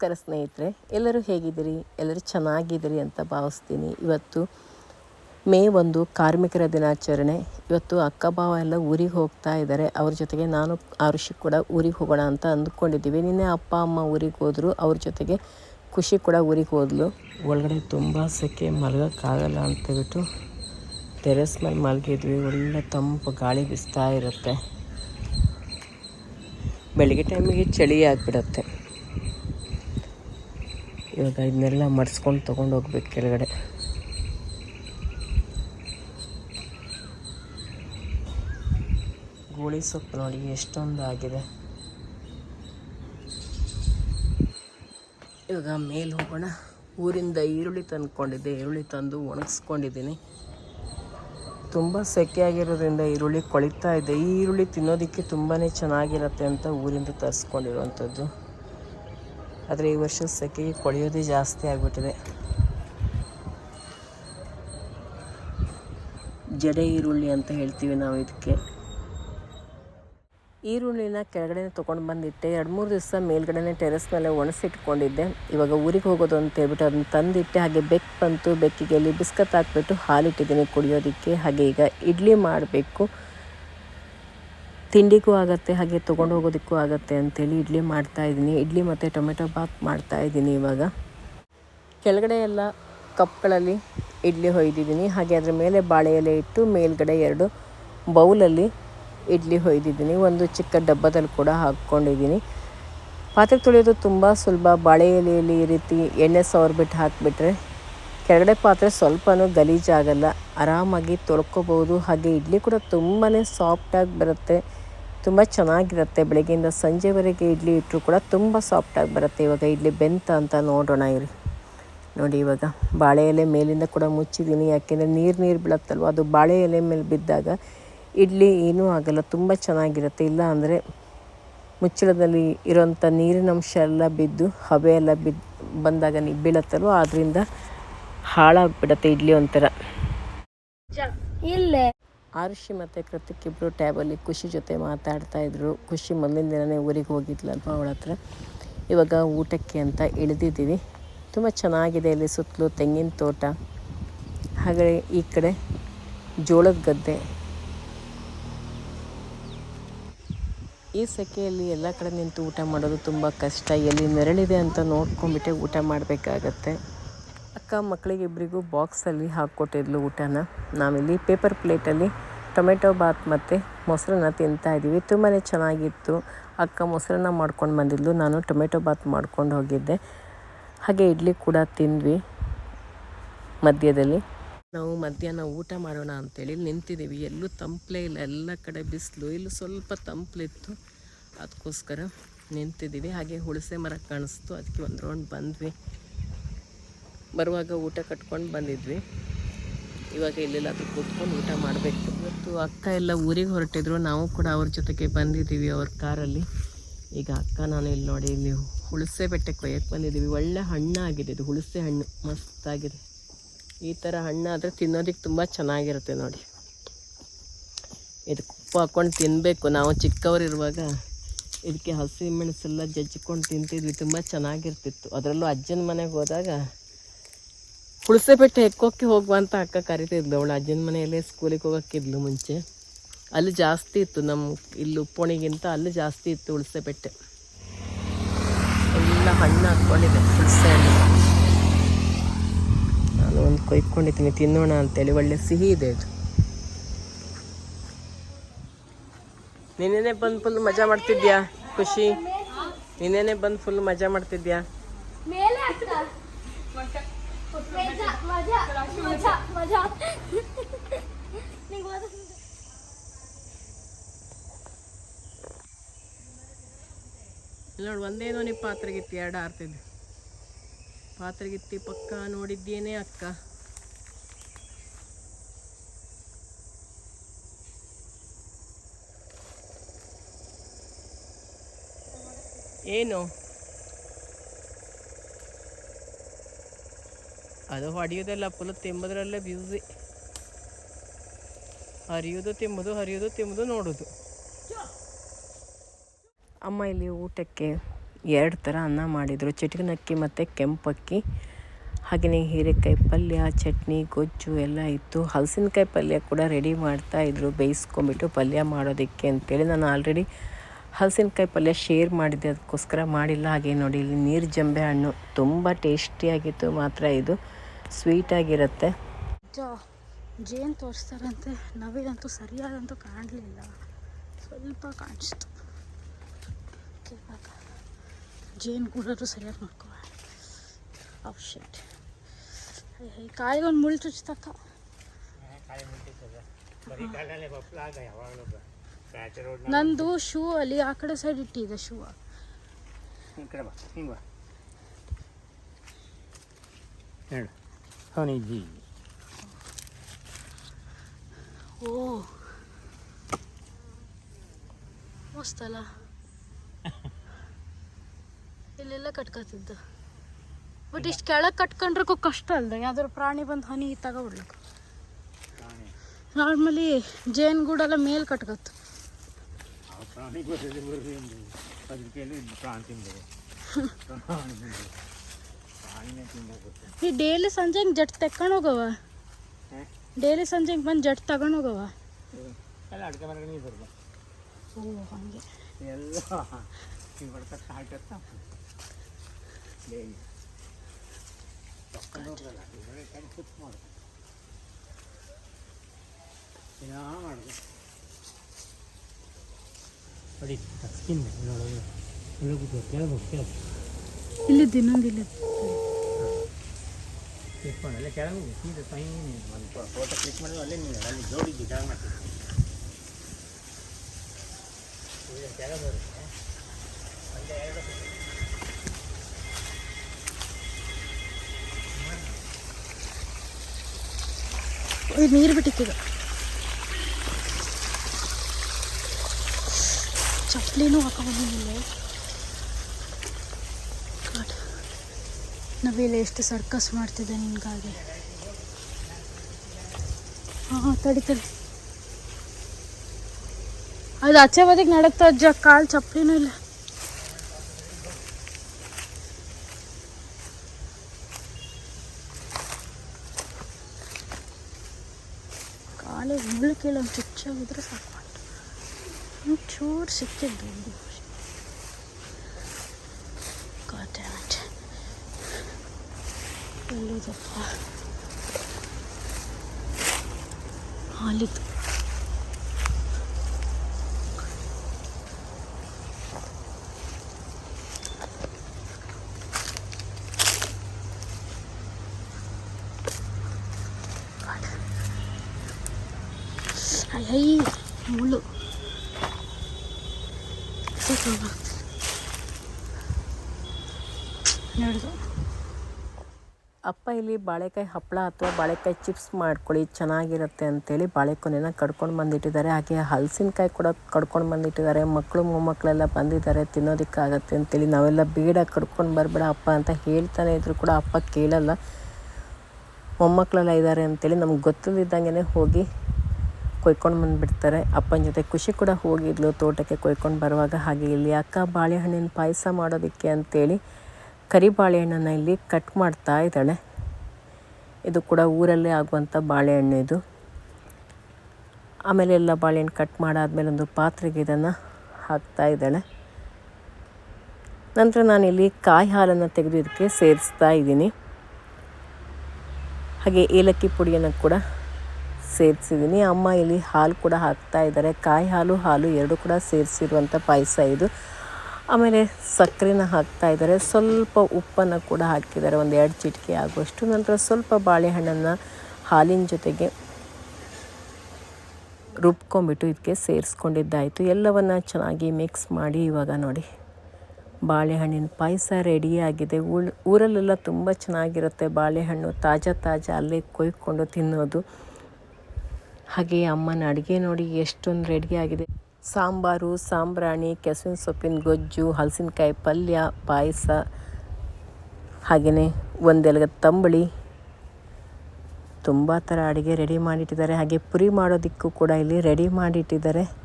ನಮಸ್ಕಾರ ಸ್ನೇಹಿತರೆ, ಎಲ್ಲರೂ ಹೇಗಿದ್ದೀರಿ? ಎಲ್ಲರೂ ಚೆನ್ನಾಗಿದ್ದೀರಿ ಅಂತ ಭಾವಿಸ್ತೀನಿ. ಇವತ್ತು ಮೇ ಒಂದು ಕಾರ್ಮಿಕರ ದಿನಾಚರಣೆ. ಇವತ್ತು ಅಕ್ಕ ಭಾವ ಎಲ್ಲ ಊರಿಗೆ ಹೋಗ್ತಾ ಇದ್ದಾರೆ. ಅವ್ರ ಜೊತೆಗೆ ನಾನು, ಆರುಷಿ ಕೂಡ ಊರಿಗೆ ಹೋಗೋಣ ಅಂತ ಅಂದ್ಕೊಂಡಿದ್ದೀವಿ. ನಿನ್ನೆ ಅಪ್ಪ, ಅಮ್ಮ ಊರಿಗೆ ಹೋದರು. ಅವ್ರ ಜೊತೆಗೆ ಖುಷಿ ಕೂಡ ಊರಿಗೆ ಹೋದ್ಲು. ಒಳಗಡೆ ತುಂಬ ಸೆಕೆ ಮಲಗೋಕ್ಕಾಗಲ್ಲ ಅಂತೇಳ್ಬಿಟ್ಟು ಟೆರೆಸ್ ಮೇಲೆ ಮಲಗಿದ್ವಿ. ಒಳ್ಳೆ ತಂಪು, ಗಾಳಿ ಬಿಸ್ತಾ ಇರುತ್ತೆ. ಬೆಳಗ್ಗೆ ಟೈಮಿಗೆ ಚಳಿ ಆಗಿಬಿಡತ್ತೆ. ಇವಾಗ ಇದನ್ನೆಲ್ಲ ಮಡಿಸ್ಕೊಂಡು ತೊಗೊಂಡು ಹೋಗ್ಬೇಕು ಕೆಳಗಡೆ. ಗೋಳಿ ಸೊಪ್ಪು ನೋಡಿ ಎಷ್ಟೊಂದು ಆಗಿದೆ. ಇವಾಗ ಮೇಲೆ ಹೋಗೋಣ. ಊರಿಂದ ಈರುಳ್ಳಿ ತಂದ್ಕೊಂಡಿದ್ದೆ. ಈರುಳ್ಳಿ ತಂದು ಒಣಗಿಸ್ಕೊಂಡಿದ್ದೀನಿ. ತುಂಬ ಸೆಕೆ ಆಗಿರೋದ್ರಿಂದ ಈರುಳ್ಳಿ ಕೊಳಿತಾ ಇದೆ. ಈ ಈರುಳ್ಳಿ ತಿನ್ನೋದಕ್ಕೆ ತುಂಬಾ ಚೆನ್ನಾಗಿರುತ್ತೆ ಅಂತ ಊರಿಂದ ತರಿಸ್ಕೊಂಡಿರುವಂಥದ್ದು. ಆದರೆ ಈ ವರ್ಷ ಸೆಕೆಗೆ ಕೊಳೆಯೋದೇ ಜಾಸ್ತಿ ಆಗಿಬಿಟ್ಟಿದೆ. ಜಡೆ ಈರುಳ್ಳಿ ಅಂತ ಹೇಳ್ತೀವಿ ನಾವು ಇದಕ್ಕೆ. ಈರುಳ್ಳಿನ ಕೆಳಗಡೆ ತೊಗೊಂಡು ಬಂದಿಟ್ಟೆ. ಎರಡು ಮೂರು ದಿವಸ ಮೇಲ್ಗಡೆನೆ ಟೆರೆಸ್ ಮೇಲೆ ಒಣಸಿಟ್ಕೊಂಡಿದ್ದೆ. ಇವಾಗ ಊರಿಗೆ ಹೋಗೋದು ಅಂತ ಹೇಳ್ಬಿಟ್ಟು ಅದನ್ನ ತಂದಿಟ್ಟೆ. ಹಾಗೆ ಬೆಕ್ಕು ಬಂತು ಬೆಕ್ಕಿಗೆ ಅಲ್ಲಿ ಬಿಸ್ಕತ್ ಹಾಕ್ಬಿಟ್ಟು ಹಾಲಿಟ್ಟಿದ್ದೀನಿ ಕುಡಿಯೋದಕ್ಕೆ. ಹಾಗೆ ಈಗ ಇಡ್ಲಿ ಮಾಡಬೇಕು. ತಿಂಡಿಗೂ ಆಗುತ್ತೆ, ಹಾಗೆ ತೊಗೊಂಡು ಹೋಗೋದಕ್ಕೂ ಆಗುತ್ತೆ ಅಂತೇಳಿ ಇಡ್ಲಿ ಮಾಡ್ತಾ ಇದ್ದೀನಿ. ಇಡ್ಲಿ ಮತ್ತು ಟೊಮೆಟೊ ಬಾತ್ ಮಾಡ್ತಾ ಇದ್ದೀನಿ ಇವಾಗ. ಕೆಳಗಡೆ ಎಲ್ಲ ಕಪ್ಗಳಲ್ಲಿ ಇಡ್ಲಿ ಹೊಯ್ದಿದ್ದೀನಿ. ಹಾಗೆ ಅದರ ಮೇಲೆ ಬಾಳೆ ಎಲೆ ಇಟ್ಟು ಮೇಲ್ಗಡೆ ಎರಡು ಬೌಲಲ್ಲಿ ಇಡ್ಲಿ ಹೊಯ್ದಿದ್ದೀನಿ. ಒಂದು ಚಿಕ್ಕ ಡಬ್ಬದಲ್ಲಿ ಕೂಡ ಹಾಕ್ಕೊಂಡಿದ್ದೀನಿ. ಪಾತ್ರೆ ತೊಳೆಯೋದು ತುಂಬ ಸುಲಭ. ಬಾಳೆ ಎಲೆಯಲ್ಲಿ ಈ ರೀತಿ ಎಣ್ಣೆ ಸವರ್ಬಿಟ್ಟು ಹಾಕಿಬಿಟ್ರೆ ಕೆಳಗಡೆ ಪಾತ್ರೆ ಸ್ವಲ್ಪನೂ ಗಲೀಜಾಗಲ್ಲ. ಆರಾಮಾಗಿ ತೊಳ್ಕೊಬೋದು. ಹಾಗೆ ಇಡ್ಲಿ ಕೂಡ ತುಂಬಾ ಸಾಫ್ಟಾಗಿ ಬರುತ್ತೆ. ತುಂಬ ಚೆನ್ನಾಗಿರುತ್ತೆ. ಬೆಳಗ್ಗೆಯಿಂದ ಸಂಜೆವರೆಗೆ ಇಡ್ಲಿ ಇಟ್ಟರು ಕೂಡ ತುಂಬ ಸಾಫ್ಟಾಗಿ ಬರುತ್ತೆ. ಇವಾಗ ಇಡ್ಲಿ ಬೆಂತ ಅಂತ ನೋಡೋಣ ಇರಿ. ನೋಡಿ ಇವಾಗ ಬಾಳೆ ಎಲೆ ಮೇಲಿಂದ ಕೂಡ ಮುಚ್ಚಿದ್ದೀನಿ. ಯಾಕೆಂದರೆ ನೀರು ನೀರು ಬೀಳತ್ತಲ್ವ? ಅದು ಬಾಳೆ ಎಲೆ ಮೇಲೆ ಬಿದ್ದಾಗ ಇಡ್ಲಿ ಏನೂ ಆಗಲ್ಲ. ತುಂಬ ಚೆನ್ನಾಗಿರುತ್ತೆ. ಇಲ್ಲ ಅಂದರೆ ಮುಚ್ಚಳದಲ್ಲಿ ಇರೋಂಥ ನೀರಿನ ಅಂಶ ಎಲ್ಲ ಬಿದ್ದು, ಹವೆ ಎಲ್ಲ ಬಿದ್ದು ಬಂದಾಗ ನೀ, ಬೀಳತ್ತಲ್ವ? ಅದರಿಂದ ಹಾಳಾಗ್ಬಿಡತ್ತೆ ಇಡ್ಲಿ ಒಂಥರ. ಇಲ್ಲೇ. ಆರುಷಿ ಮತ್ತು ಕೃತಿಕ್ ಇಬ್ಬರು ಟ್ಯಾಬಲ್ಲಿ ಖುಷಿ ಜೊತೆ ಮಾತಾಡ್ತಾ ಇದ್ರು. ಖುಷಿ ಮೊದಲಿನ ದಿನವೇ ಊರಿಗೆ ಹೋಗಿದ್ಲಲ್ವ ಅವಳ ಹತ್ರ? ಇವಾಗ ಊಟಕ್ಕೆ ಅಂತ ಇಳಿದಿದ್ದೀವಿ. ತುಂಬ ಚೆನ್ನಾಗಿದೆ ಇಲ್ಲಿ ಸುತ್ತಲೂ ತೆಂಗಿನ ತೋಟ. ಹಾಗೆ ಈ ಕಡೆ ಜೋಳದ ಗದ್ದೆ. ಈ ಸೆಕೆಯಲ್ಲಿ ಎಲ್ಲ ಕಡೆ ನಿಂತು ಊಟ ಮಾಡೋದು ತುಂಬ ಕಷ್ಟ. ಎಲ್ಲಿ ನೆರಳಿದೆ ಅಂತ ನೋಡ್ಕೊಂಡ್ಬಿಟ್ಟೆ ಊಟ ಮಾಡಬೇಕಾಗತ್ತೆ. ಅಕ್ಕ ಮಕ್ಕಳಿಗೆ ಇಬ್ಬರಿಗೂ ಬಾಕ್ಸಲ್ಲಿ ಹಾಕ್ಕೊಟ್ಟಿದ್ಲು ಊಟನ. ನಾವಿಲ್ಲಿ ಪೇಪರ್ ಪ್ಲೇಟಲ್ಲಿ ಟೊಮೆಟೊ ಬಾತ್ ಮತ್ತು ಮೊಸರನ್ನ ತಿಂತಾ ಇದ್ದೀವಿ. ತುಂಬಾ ಚೆನ್ನಾಗಿತ್ತು. ಅಕ್ಕ ಮೊಸರನ್ನ ಮಾಡ್ಕೊಂಡು ಬಂದಿದ್ಲು. ನಾನು ಟೊಮೆಟೊ ಬಾತ್ ಮಾಡ್ಕೊಂಡು ಹೋಗಿದ್ದೆ. ಹಾಗೆ ಇಡ್ಲಿ ಕೂಡ ತಿಂದ್ವಿ ಮಧ್ಯದಲ್ಲಿ. ನಾವು ಮಧ್ಯಾಹ್ನ ಊಟ ಮಾಡೋಣ ಅಂತೇಳಿ ನಿಂತಿದ್ದೀವಿ. ಎಲ್ಲೂ ತಂಪಲೇ ಇಲ್ಲ. ಎಲ್ಲ ಕಡೆ ಬಿಸಿಲು. ಇಲ್ಲೂ ಸ್ವಲ್ಪ ತಂಪಲಿತ್ತು. ಅದಕ್ಕೋಸ್ಕರ ನಿಂತಿದ್ದೀವಿ. ಹಾಗೆ ಹುಳಸೆ ಮರ ಕಾಣಿಸ್ತು. ಅದಕ್ಕೆ ಒಂದು ರೌಂಡ್ ಬಂದ್ವಿ. ಬರುವಾಗ ಊಟ ಕಟ್ಕೊಂಡು ಬಂದಿದ್ವಿ. ಇವಾಗ ಇಲ್ಲೆಲ್ಲಾದರೂ ಕೂತ್ಕೊಂಡು ಊಟ ಮಾಡಬೇಕು. ಇವತ್ತು ಅಕ್ಕ ಎಲ್ಲ ಊರಿಗೆ ಹೊರಟಿದ್ರು. ನಾವು ಕೂಡ ಅವ್ರ ಜೊತೆಗೆ ಬಂದಿದ್ದೀವಿ ಅವ್ರ ಕಾರಲ್ಲಿ. ಈಗ ಅಕ್ಕ ನಾನು ಇಲ್ಲಿ ನೋಡಿ, ಇಲ್ಲಿ ಹುಳಸೆ ಬೆಟ್ಟೆ ಒಯ್ಯಕ್ಕೆ ಬಂದಿದ್ದೀವಿ. ಒಳ್ಳೆ ಹಣ್ಣಾಗಿದೆ ಇದು ಹುಳಸೆ ಹಣ್ಣು. ಮಸ್ತಾಗಿದೆ ಈ ಥರ ಹಣ್ಣಾದರೆ ತಿನ್ನೋದಕ್ಕೆ ತುಂಬ ಚೆನ್ನಾಗಿರುತ್ತೆ ನೋಡಿ. ಇದಕ್ಕೆ ಉಪ್ಪು ಹಾಕ್ಕೊಂಡು ತಿನ್ನಬೇಕು ನಾವು ಚಿಕ್ಕವರಿರುವಾಗ ಇದಕ್ಕೆ ಹಸಿ ಮೆಣಸೆಲ್ಲ ಜಜ್ಜಿಕೊಂಡು ತಿಂತಿದ್ವಿ. ತುಂಬ ಚೆನ್ನಾಗಿರ್ತಿತ್ತು. ಅದರಲ್ಲೂ ಅಜ್ಜನ ಮನೆಗೆ ಹೋದಾಗ ಹುಣಸೆ ಬೆಟ್ಟೆ ಎಕ್ಕೋಕ್ಕೆ ಹೋಗುವ ಅಂತ ಅಕ್ಕ ಕರಿತಿದ್ಲು. ಅವಳು ಅಜ್ಜನ ಮನೆಯಲ್ಲೇ ಸ್ಕೂಲಿಗೆ ಹೋಗೋಕ್ಕಿದ್ಲು ಮುಂಚೆ. ಅಲ್ಲಿ ಜಾಸ್ತಿ ಇತ್ತು ನಮ್ಮ ಇಲ್ಲಿ ಉಪ್ಪೋಣಿಗಿಂತ ಅಲ್ಲಿ ಜಾಸ್ತಿ ಇತ್ತು ಹುಣಸೆ ಬೆಟ್ಟೆ ಎಲ್ಲ ಹಣ್ಣು ಹಾಕ್ಕೊಂಡಿದೆ ಹಣ್ಣು. ನಾನು ಒಂದು ಕೊಯ್ಕೊಂಡಿದ್ದೀನಿ ತಿನ್ನೋಣ ಅಂತೇಳಿ. ಒಳ್ಳೆ ಸಿಹಿ ಇದೆ ಅದು. ನಿನ್ನೆನೆ ಬಂದು ಫುಲ್ ಮಜಾ ಮಾಡ್ತಿದ್ಯಾ ಖುಷಿ? ನಿನ್ನೆನೆ ಬಂದು ಫುಲ್ ಮಜಾ ಮಾಡ್ತಿದ್ಯಾ ಮೇಲೆ ಅಕ್ಕ ಮಜಾ ಮಜಾ ಮಜಾ ಮಜಾ ನಿಂಗೆ ಓದಿಸ್ ಇಲ್ಲಿ ನೋಡಿ ಒಂದೇನೋ ನೀವು ಪಾತ್ರೆಗಿತ್ತಿ ಎರಡು ಆರ್ತಿದ್ದು ಪಾತ್ರೆಗಿತ್ತಿ ಪಕ್ಕ ನೋಡಿದ್ದೇನೆ ಅಕ್ಕ. ಏನು? ಅದು ಹೊಡೆಯೋದೆಲ್ಲ ಫುಲ್ ತಿಂಬೋದ್ರಲ್ಲೇ ಬ್ಯೂಸಿ ಹರಿಯೋದು ತಿಂಬುದು ಹರಿಯೋದು ತಿಂಬುದು ನೋಡೋದು ಅಮ್ಮ ಇಲ್ಲಿ ಊಟಕ್ಕೆ ಎರಡು ಥರ ಅನ್ನ ಮಾಡಿದರು. ಚಿಟಕನಕ್ಕಿ ಮತ್ತು ಕೆಂಪಕ್ಕಿ ಹಾಗೆಯೇ ಹೀರೆಕಾಯಿ ಪಲ್ಯ, ಚಟ್ನಿ, ಗೊಜ್ಜು ಎಲ್ಲ ಇತ್ತು. ಹಲಸಿನಕಾಯಿ ಪಲ್ಯ ಕೂಡ ರೆಡಿ ಮಾಡ್ತಾಯಿದ್ರು ಬೇಯಿಸ್ಕೊಂಬಿಟ್ಟು ಪಲ್ಯ ಮಾಡೋದಕ್ಕೆ ಅಂತೇಳಿ ನಾನು ಆಲ್ರೆಡಿ ಹಲಸಿನಕಾಯಿ ಪಲ್ಯ ಶೇರ್ ಮಾಡಿದ್ದೆ. ಅದಕ್ಕೋಸ್ಕರ ಮಾಡಿಲ್ಲ. ಹಾಗೆ ನೋಡಿ, ಇಲ್ಲಿ ನೀರು ಜಂಬೆ ಹಣ್ಣು ತುಂಬ ಟೇಸ್ಟಿಯಾಗಿತ್ತು ಮಾತ್ರ ಇದು. ಸ್ವೀಟಾಗಿರುತ್ತೆ. ಜೇನು ತೋರಿಸ್ತಾರಂತೆ. ನವಿಲಂತೂ ಸರಿಯಾದಂತೂ ಕಾಣಲಿಲ್ಲ. ಸ್ವಲ್ಪ ಕಾಣಿಸ್ತು. ಜೇನು ಕೂಡ ಸರಿಯಾಗಿ ನೋಡ್ಕೋ. ಆಫ್ ಶೆಟ್ ಕಾಲಿಗೊಂದು ಮುಳ್ಳು ಚುಚ್ಚತಕ್ಕ. ನಂದು ಶೂ ಅಲ್ಲಿ ಆ ಕಡೆ ಸೈಡ್ ಇಟ್ಟಿದೆ ಶೂ. ಈ ಕಡೆ Bee. Oh. ಮಸ್ತಲ್ಲ ಇಲ್ಲೆಲ್ಲ ಕಟ್ಕೋತಿದ್ದ. ಬಟ್ ಇಷ್ಟು ಕೆಳಗೆ ಕಟ್ಕೊಂಡ್ರಕ್ಕೂ ಕಷ್ಟ ಅಲ್ದ ಯಾವ್ದಾದ್ರು ಪ್ರಾಣಿ ಬಂದು ಹನಿ ತಗೊಬಿಡ್ಲಿಕ್ಕೆ ನಾರ್ಮಲಿ ಜೇನುಗೂಡೆಲ್ಲ ಮೇಲೆ ಕಟ್ಕತ್ತು. ಪ್ರಾಣಿ ಈ ಡೈಲಿ ಸಂಜೆ ಹಿಂಗೆ ಜಟ್ ತೆಕ್ಕೊಂಡು ಹೋಗವ ಡೇಲಿ ಸಂಜೆ ಹಿಂಗೆ ಬಂದು ಜಟ್ ತಗೊಂಡು ಹೋಗವ ಓ ಹಾಗೆ. ಎಲ್ಲ ಇಲ್ಲಿದ್ದು ಇನ್ನೊಂದು ಇಲ್ಲಿದ್ದು ಫೋಟೋ ಕ್ಲಿಕ್ ಮಾಡಿದ್ರೆ ಅಲ್ಲೇ ನೀನು ಅಲ್ಲಿ ಜೋಡಿದ್ದು ಬರುತ್ತೆ ಅಲ್ಲೇ ಎರಡು ನೀರು ಬಿಟ್ಟಿಕ್ಕಿದೆ ಹಾಕೊಂಡ್ಬಂದಿಲ್ಲ ನವಿಲೆ ಎಷ್ಟು ಸರ್ಕಸ್ ಮಾಡ್ತಿದ್ದೆ ನಿನ್ಗಾಗಿ. ಹಾಂ ಹಾಂ, ತಡಿ ತಡಿ. ಅದು ಆಚೆ ಬದಿಗೆ ನಡಕ್ತ ಅಜ್ಜ ಕಾಲು ಚಪ್ಪಲಿನೂ ಇಲ್ಲ. ಕಾಲಿಗೆ ಮುಳ್ಳು ಕೇಳೋ ಚುಚ್ಚಾಗಿದ್ರೆ ಸಾಕು. ಒಂಚೂರು ಸಿಕ್ಕಿದ್ದು. ಎಲ್ಲಿದಪ್ಪ ಅಲ್ಲಿತ್ತು ಅಯ್ಯ ಮುಳ್ಳು ನಡೆದು ಅಪ್ಪ ಇಲ್ಲಿ ಬಾಳೆಕಾಯಿ ಹಪ್ಪಳ ಅಥವಾ ಬಾಳೆಕಾಯಿ ಚಿಪ್ಸ್ ಮಾಡ್ಕೊಳ್ಳಿ, ಚೆನ್ನಾಗಿರುತ್ತೆ ಅಂತೇಳಿ ಬಾಳೆಕೊನೆನ ಕಡ್ಕೊಂಡು ಬಂದಿಟ್ಟಿದ್ದಾರೆ. ಹಾಗೆ ಹಲಸಿನಕಾಯಿ ಕೂಡ ಕಡ್ಕೊಂಡು ಬಂದಿಟ್ಟಿದ್ದಾರೆ. ಮಕ್ಕಳು ಮೊಮ್ಮಕ್ಕಳೆಲ್ಲ ಬಂದಿದ್ದಾರೆ, ತಿನ್ನೋದಕ್ಕಾಗತ್ತೆ ಅಂತೇಳಿ ನಾವೆಲ್ಲ ಬೇಡ, ಕಡ್ಕೊಂಡು ಬರಬೇಡ ಅಪ್ಪ ಅಂತ ಹೇಳ್ತಾನೆ ಇದ್ರು ಕೂಡ ಅಪ್ಪ ಕೇಳಲ್ಲ. ಮೊಮ್ಮಕ್ಕಳೆಲ್ಲ ಇದ್ದಾರೆ ಅಂತೇಳಿ ನಮ್ಗೆ ಗೊತ್ತಿಲ್ಲದಿದ್ದಂಗೆ ಹೋಗಿ ಕೊಯ್ಕೊಂಡು ಬಂದುಬಿಡ್ತಾರೆ. ಅಪ್ಪನ ಜೊತೆ ಖುಷಿ ಕೂಡ ಹೋಗಿದ್ಲು, ತೋಟಕ್ಕೆ ಕೊಯ್ಕೊಂಡು ಬರುವಾಗ. ಹಾಗೆ ಇಲ್ಲಿ ಅಕ್ಕ ಬಾಳೆಹಣ್ಣಿನ ಪಾಯಸ ಮಾಡೋದಕ್ಕೆ ಅಂತೇಳಿ ಕರಿ ಬಾಳೆಹಣ್ಣನ್ನು ಇಲ್ಲಿ ಕಟ್ ಮಾಡ್ತಾ ಇದ್ದಾಳೆ. ಇದು ಕೂಡ ಊರಲ್ಲೇ ಆಗುವಂಥ ಬಾಳೆಹಣ್ಣು ಇದು. ಆಮೇಲೆ ಎಲ್ಲ ಬಾಳೆಹಣ್ಣು ಕಟ್ ಮಾಡಾದಮೇಲೆ ಒಂದು ಪಾತ್ರೆಗೆ ಇದನ್ನು ಹಾಕ್ತಾ ಇದ್ದಾಳೆ. ನಂತರ ನಾನಿಲ್ಲಿ ಕಾಯಿ ಹಾಲನ್ನು ತೆಗೆದು ಇದಕ್ಕೆ ಸೇರಿಸ್ತಾ ಇದ್ದೀನಿ. ಹಾಗೆ ಏಲಕ್ಕಿ ಪುಡಿಯನ್ನು ಕೂಡ ಸೇರಿಸಿದ್ದೀನಿ. ಅಮ್ಮ ಇಲ್ಲಿ ಹಾಲು ಕೂಡ ಹಾಕ್ತಾ ಇದ್ದಾರೆ. ಕಾಯಿ ಹಾಲು ಹಾಲು ಎರಡು ಕೂಡ ಸೇರಿಸಿರುವಂಥ ಪಾಯಸ ಇದು. ಆಮೇಲೆ ಸಕ್ಕರೆನ ಹಾಕ್ತಾ ಇದ್ದಾರೆ. ಸ್ವಲ್ಪ ಉಪ್ಪನ್ನು ಕೂಡ ಹಾಕಿದ್ದಾರೆ. ಒಂದು ಎರಡು ಚಿಟಿಕೆ ಆಗುವಷ್ಟು ನಂತರ ಸ್ವಲ್ಪ ಬಾಳೆಹಣ್ಣನ್ನು ಹಾಲಿನ ಜೊತೆಗೆ ರುಬ್ಕೊಂಬಿಟ್ಟು ಇದಕ್ಕೆ ಸೇರಿಸ್ಕೊಂಡಿದ್ದಾಯಿತು. ಎಲ್ಲವನ್ನು ಚೆನ್ನಾಗಿ ಮಿಕ್ಸ್ ಮಾಡಿ ಇವಾಗ ನೋಡಿ. ಬಾಳೆಹಣ್ಣಿನ ಪಾಯಸ ರೆಡಿಯಾಗಿದೆ ಊಳ್, ಊರಲ್ಲೆಲ್ಲ ತುಂಬ ಚೆನ್ನಾಗಿರುತ್ತೆ. ಬಾಳೆಹಣ್ಣು ತಾಜಾ ತಾಜಾ ಅಲ್ಲೇ ಕೊಯ್ಕೊಂಡು ತಿನ್ನೋದು. ಹಾಗೆ ಅಮ್ಮನ ಅಡುಗೆ ನೋಡಿ ಎಷ್ಟೊಂದು ರೆಡಿಯಾಗಿದೆ ಸಾಂಬಾರು, ಸಾಂಬ್ರಾಣಿ, ಕೆಸುವಿನ ಸೊಪ್ಪಿನ ಗೊಜ್ಜು, ಹಲಸಿನಕಾಯಿ ಪಲ್ಯ, ಪಾಯಸ, ಹಾಗೆಯೇ ಒಂದೆಲಗ ತಂಬಳಿ. ತುಂಬ ಥರ ಅಡುಗೆ ರೆಡಿ ಮಾಡಿಟ್ಟಿದ್ದಾರೆ. ಹಾಗೆ ಪುರಿ ಮಾಡೋದಕ್ಕೂ ಕೂಡ ಇಲ್ಲಿ ರೆಡಿ ಮಾಡಿಟ್ಟಿದ್ದಾರೆ.